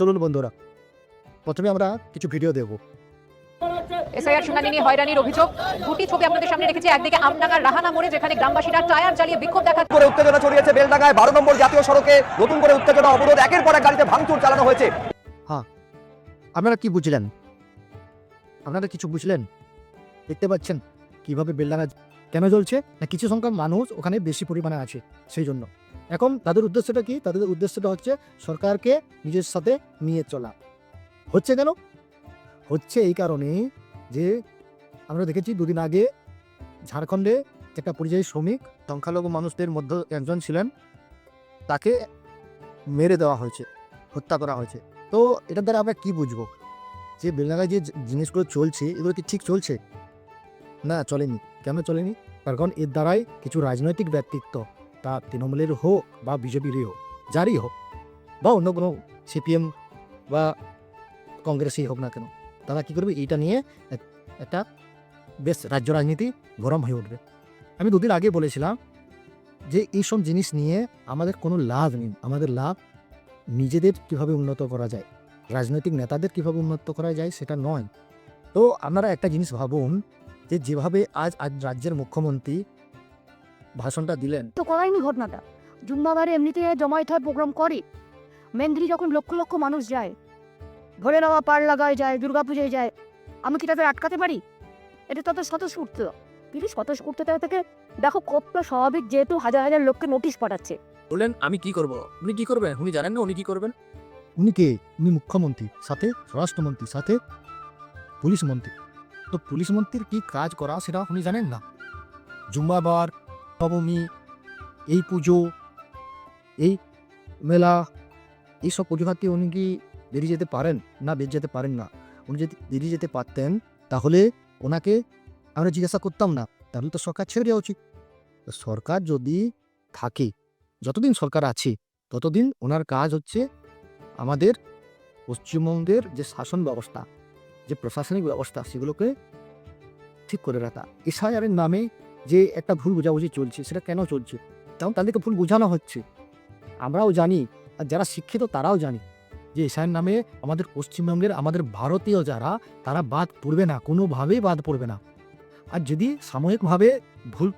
চলুন বন্ধুরা প্রথমে আমরা কিছু ভিডিও দেবো এসআইআর শুনানি নিয়ে হয়রানির অভিযোগ। দুটি ছবি আপনাদের সামনে রেখেছি একদিকে আমডাঙ্গার রাহানা মোড়ে যেখানে গ্রামবাসীরা টায়ার জ্বালিয়ে বিক্ষোভ দেখাচ্ছে। করে উত্তেজনা ছড়িয়েছে বেলডাঙ্গায় বারো নম্বর জাতীয় সড়কে। নতুন করে উত্তেজনা অবরোধ একের পর এক গাড়িতে ভাঙচুর চালানো হয়েছে। আপনারা কি বুঝলেন? আপনারা কিছু বুঝলেন? দেখতে পাচ্ছেন কীভাবে বেলডাঙা কেন জ্বলছে? না কিছু সংখ্যক মানুষ ওখানে বেশি পরিমাণে আছে, সেই জন্য। এখন তাদের উদ্দেশ্যটা কি? তাদের উদ্দেশ্যটা হচ্ছে সরকারকে নিজের সাথে নিয়ে চলা। হচ্ছে কেন? হচ্ছে এই কারণে যে আমরা দেখেছি দুদিন আগে ঝাড়খণ্ডে একটা পরিযায়ী শ্রমিক, সংখ্যালঘু মানুষদের মধ্যে একজন ছিলেন, তাকে মেরে দেওয়া হয়েছে, হত্যা করা হয়েছে। তো এটার দ্বারা আমরা কি বুঝব? যে বেলনাগায় যে জিনিসগুলো চলছে, এগুলো কি ঠিক চলছে? না, চলেনি। কেন চলেনি? তার কারণ এর দ্বারাই কিছু রাজনৈতিক ব্যক্তিত্ব, তা তৃণমূলের হোক বা বিজেপিরই হোক, যারই হোক, বা অন্য কোনো সিপিএম বা কংগ্রেসই হোক না কেন, তারা কী করবে? এইটা নিয়ে একটা বেশ রাজ্য রাজনীতি গরম হয়ে উঠবে। আমি দুদিন আগে বলেছিলাম যে এইসব জিনিস নিয়ে আমাদের কোনো লাভ নেই। আমাদের লাভ নিজেদের কীভাবে উন্নত করা যায়, রাজনৈতিক নেতাদের কীভাবে উন্নত করা যায় সেটা নয়। তো আপনারা একটা জিনিস ভাবুন যে যেভাবে আজ আজ রাজ্যের মুখ্যমন্ত্রী ভাষণটা দিলেন। তো করায়নি ঘটনাটা। জুম্মাবারে এমনিতে জমায়েত হয় প্রোগ্রাম করে। মেন্দ্রি যখন লক্ষ লক্ষ মানুষ যায় ভোরে নেওয়া পার লাগায় যায় দুর্গাপুজোয় যায় আমি কি তাদের আটকাতে পারি? এটা তো স্বতঃস্ফূর্ত। কিন্তু স্বতঃস্ফূর্ততা থেকে দেখো কতটা স্বাভাবিক যেহেতু হাজার হাজার লোককে নোটিশ পাঠাচ্ছে। বললেন আমি কি করব? উনি কি করবেন? উনি জানেন না উনি কি করবেন? উনি কে? উনি মুখ্যমন্ত্রী সাথে স্বরাষ্ট্রমন্ত্রী সাথে পুলিশ মন্ত্রী। তো পুলিশ মন্ত্রীর কি কাজ করা সেটা উনি জানেন না। জুম্মাবার, নবমী, এই পুজো, এই মেলা, এইসব পুজোঘাতে উনি কি বেরিয়ে যেতে পারেন না বেরিয়ে যেতে পারেন না? উনি যদি বেরিয়ে যেতে পারতেন, তাহলে ওনাকে আমরা জিজ্ঞাসা করতাম না। তাহলে তো সরকার ছেড়ে দেওয়া উচিত। সরকার যদি থাকে, যতদিন সরকার আছে, ততদিন ওনার কাজ হচ্ছে আমাদের পশ্চিমবঙ্গের যে শাসন ব্যবস্থা যে প্রশাসনিক ব্যবস্থা সেগুলোকে ঠিক করে রাখা। এসআইআরের নামে যে একটা ভুল বোঝাবুঝি চলছে, সেটা কেন চলছে? কারণ তাদেরকে ভুল বোঝানো হচ্ছে। আমরাও জানি, আর যারা শিক্ষিত তারাও জানি যে এসআইয়ের নামে আমাদের পশ্চিমবঙ্গের, আমাদের ভারতীয় যারা, তারা বাদ পড়বে না, কোনোভাবেই বাদ পড়বে না। আর যদি সাময়িকভাবে ভুল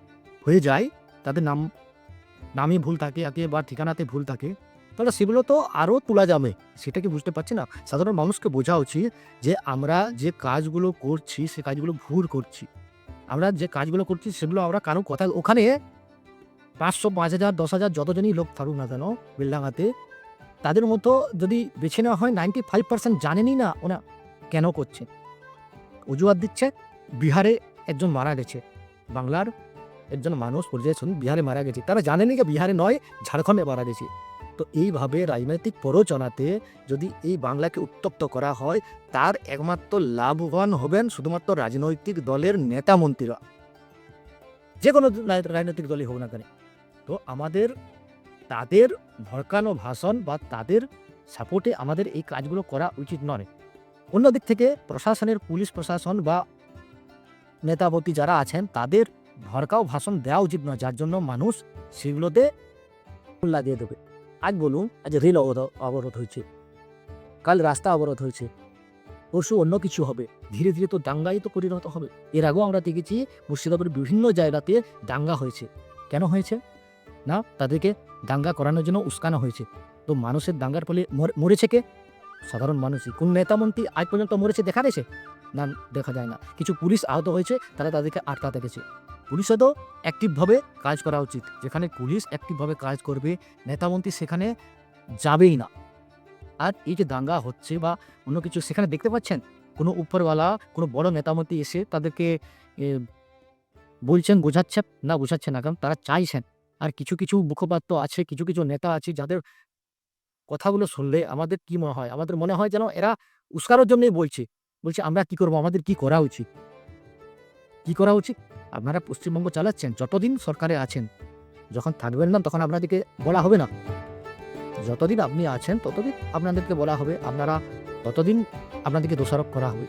হয়ে যায়, তাদের নাম, নামে ভুল থাকে একে বা ঠিকানাতে ভুল থাকে তাহলে সেগুলো তো আরও তোলা যাবে। সেটা কি বুঝতে পারছি না? সাধারণ মানুষকে বোঝা উচিত যে আমরা যে কাজগুলো করছি, সে কাজগুলো ভুল করছি। আমরা যে কাজগুলো করছি, সেগুলো আমরা কারও কথা, ওখানে পাঁচশো, পাঁচ হাজার, দশ হাজার যতজনই লোক থাকুক না কেন বেলডাঙাতে, তাদের মতো যদি বেছে নেওয়া হয় নাইনটি ফাইভ পার্সেন্ট জানেনই না ওনা কেন করছে। অজুহাত দিচ্ছে, বিহারে একজন মারা গেছে। বাংলার একজন মানুষ, পর্যায়ে শুনুন বিহারে মারা গেছে। তারা জানেনি যে বিহারে নয়, ঝাড়খণ্ডে মারা গেছে। তো এইভাবে রাজনৈতিক প্ররোচনাতে যদি এই বাংলাকে উত্তপ্ত করা হয়, তার একমাত্র লাভবান হবেন শুধুমাত্র রাজনৈতিক দলের নেতা মন্ত্রীরা। যে কোনো রাজনৈতিক দলই হোক না কেন। তো আমাদের, তাদের ভড়কানো ভাষণ বা তাদের সাপোর্টে আমাদের এই কাজগুলো করা উচিত নয়। অন্যদিক থেকে প্রশাসনের পুলিশ প্রশাসন বা নেতাপতি যারা আছেন, তাদের ভড়কাও ভাষণ দেওয়া উচিত নয়। যার জন্য মানুষ সেগুলোতে লাগিয়ে দেবে। আজ বলুন, আজ রেল অবরোধ হয়েছে। কাল রাস্তা অবরোধ হয়েছে। পরশু অন্য কিছু হবে। ধীরে ধীরে তো দাঙ্গাই তো পরিণত হবে। এর আগেও আমরা দেখেছি, মুর্শিদাবাদের বিভিন্ন জায়গাতে দাঙ্গা হয়েছে। কেন হয়েছে? না, তাদেরকে দাঙ্গা করানোর জন্য উস্কানো হয়েছে। তো মানুষের দাঙ্গার ফলে মরেছে কে? সাধারণ মানুষই। কোন নেতা মন্ত্রী আজ পর্যন্ত মরেছে, দেখা গেছে? না, দেখা যায় না। কিছু পুলিশ আহত হয়েছে, তারা তাদেরকে আটকাতে গেছে। পুলিশও তো অ্যাক্টিভভাবে কাজ করা উচিত। যেখানে পুলিশ অ্যাক্টিভভাবে কাজ করবে, নেতামন্ত্রী সেখানে যাবেই না। আর এই যে দাঙ্গা হচ্ছে বা অন্য কিছু, সেখানে দেখতে পাচ্ছেন? কোনো উপরওয়ালা, কোনো বড় নেতামন্ত্রী এসে তাদেরকে বলছেন, বোঝাচ্ছে না বোঝাচ্ছে না, কারণ তারা চাইছেন। আর কিছু কিছু মুখপাত্র আছে, কিছু কিছু নেতা আছে, যাদের কথাগুলো শুনলে আমাদের কি মনে হয়? আমাদের মনে হয় যেন এরা উস্কানোর জন্যই বলছে। বলছে, আমরা কি করব? আমাদের কি করা উচিত? কি করা উচিত? আপনারা পশ্চিমবঙ্গ চালাচ্ছেন, যতদিন সরকারে আছেন, যখন থাকবেন না, তখন আপনাদেরকে বলা হবে না। যতদিন আপনি আছেন, ততদিন আপনাদেরকে বলা হবে, আপনারা ততদিন আপনাদেরকে দোষারোপ করা হবে।